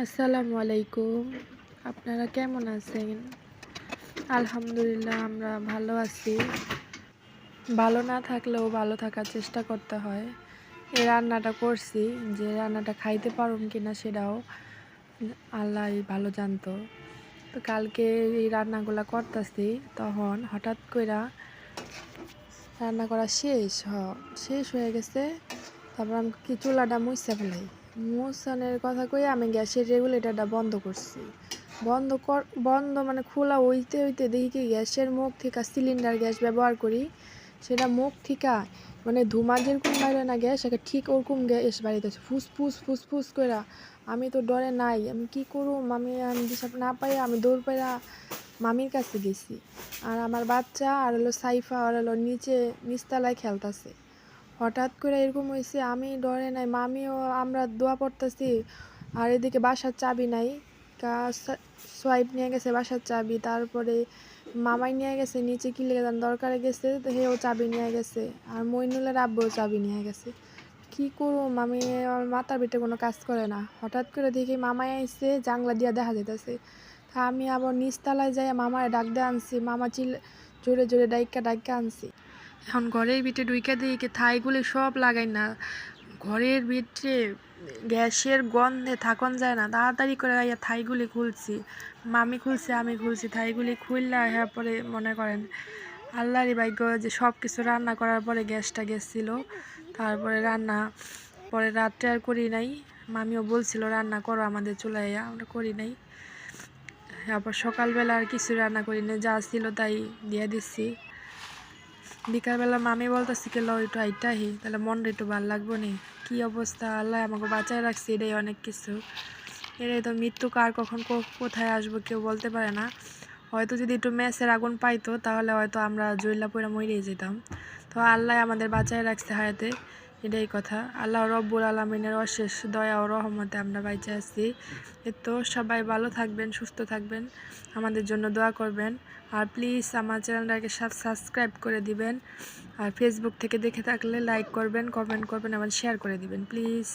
আসসালামু আলাইকুম। আপনারা কেমন আছেন? আলহামদুলিল্লাহ, আমরা ভালো আছি। ভালো না থাকলেও ভালো থাকার চেষ্টা করতে হয়। এই রান্নাটা করছি, যে রান্নাটা খাইতে পারুম কিনা সেটাও আল্লাহ ভালো জানতো। তো কালকে এই রান্নাগুলা করতেছি, তখন হঠাৎ কইরা রান্না করা শেষ হ, শেষ হয়ে গেছে। তারপর আমি কি চুলাটা মুছতে ফেলাই। মুছানোর কথা কই আমি গ্যাসের রেগুলেটরটা বন্ধ করছি। বন্ধ কর, বন্ধ মানে খোলা হইতে হইতে দেখি কি গ্যাসের মুখ থেকে সিলিন্ডার গ্যাস ব্যবহার করি, সেটা মুখ থেকে মানে ধুমা যেরকম বাইরে না গ্যাস, সেটা ঠিক ওরকম গ্যাস বাড়িতেছে ফুস ফুসফুস ফুস ফুস করে আমি তো ডরে নাই, আমি কি করুম? আমি আমি দিশাপ না পাই আমি দৌড় পাইরা মামির কাছে গেছি। আর আমার বাচ্চা আর হলো সাইফা, আর হলো নিচে নিচতলায় খেলতেছে। হঠাৎ করে এরকম হয়েছে আমি ডরে নাই, মামিও আমরা দোয়া পড়তেছি, আর এদিকে বাসার চাবি নাই সোয়াইপ নিয়ে গেছে বাসার চাবি, তারপরে মামাই নিয়ে গেছে, নিচে কি লেগে যান দরকারে গেছে তো হেও চাবি নিয়ে গেছে, আর মইনুলের আব্বুও চাবি নিয়ে গেছে। কি করুম আমি আমার মাথার ভিতরে কোনো কাজ করে না। হঠাৎ করে দেখি মামাই আইসে জাংলা দিয়া দেখা যেতেছে আমি আবার নিচতলায় যাই মামারে ডাক দিয়ে আনছি, মামা চিল, জোরে জোরে ডাইকা ডাইকা আনছি। এখন ঘরের ভিতরে ডুইকা দিয়ে থাইগুলি সব লাগাই না? ঘরের ভিতরে গ্যাসের গন্ধে থাকন যায় না। তাড়াতাড়ি করে গাইয়া থাইগুলি খুলছি। মামি খুলছে, আমি খুলছি। থাইগুলি খুললে হ্যাঁ পরে মনে করেন আল্লাহরই ভাগ্য যে সব কিছু রান্না করার পরে গ্যাসটা গেছিল। তারপরে রান্না, পরে রাত্রে আর করি নাই। মামিও বলছিল, রান্না করো আমাদের চুলায়। আমরা করি নাই। তারপর সকালবেলা আর কিছু রান্না করি না যা ছিল তাই দিয়ে দিচ্ছি বিকালবেলা মামি বলতেছি কে একটু আইটাহি তাহলে মনটা একটু ভালো লাগবো নি। কী অবস্থা? আল্লাহ, আমাকে বাঁচায় রাখছি। এটাই অনেক কিছু। এটাই তো মৃত্যু কার কখন কোথায় আসব কেউ বলতে পারে না। হয়তো যদি একটু ম্যাচের আগুন পাইতো, তাহলে হয়তো আমরা জৈলা মরিয়ে যেতাম তো আল্লাহ আমাদের বাঁচায় রাখছে হায়াতে। এটাই কথা। আল্লাহ রব্বুল আলমিনের অশেষ দয়া ও রহমতে আমরা বাইচে আছি। তো সবাই ভালো থাকবেন, সুস্থ থাকবেন, আমাদের জন্য দোয়া করবেন। আর প্লিজ আমার চ্যানেলটাকে সাবস্ক্রাইব করে দিবেন। আর ফেসবুক থেকে দেখে থাকলে লাইক করবেন কমেন্ট করবেন এবং শেয়ার করে দিবেন প্লিজ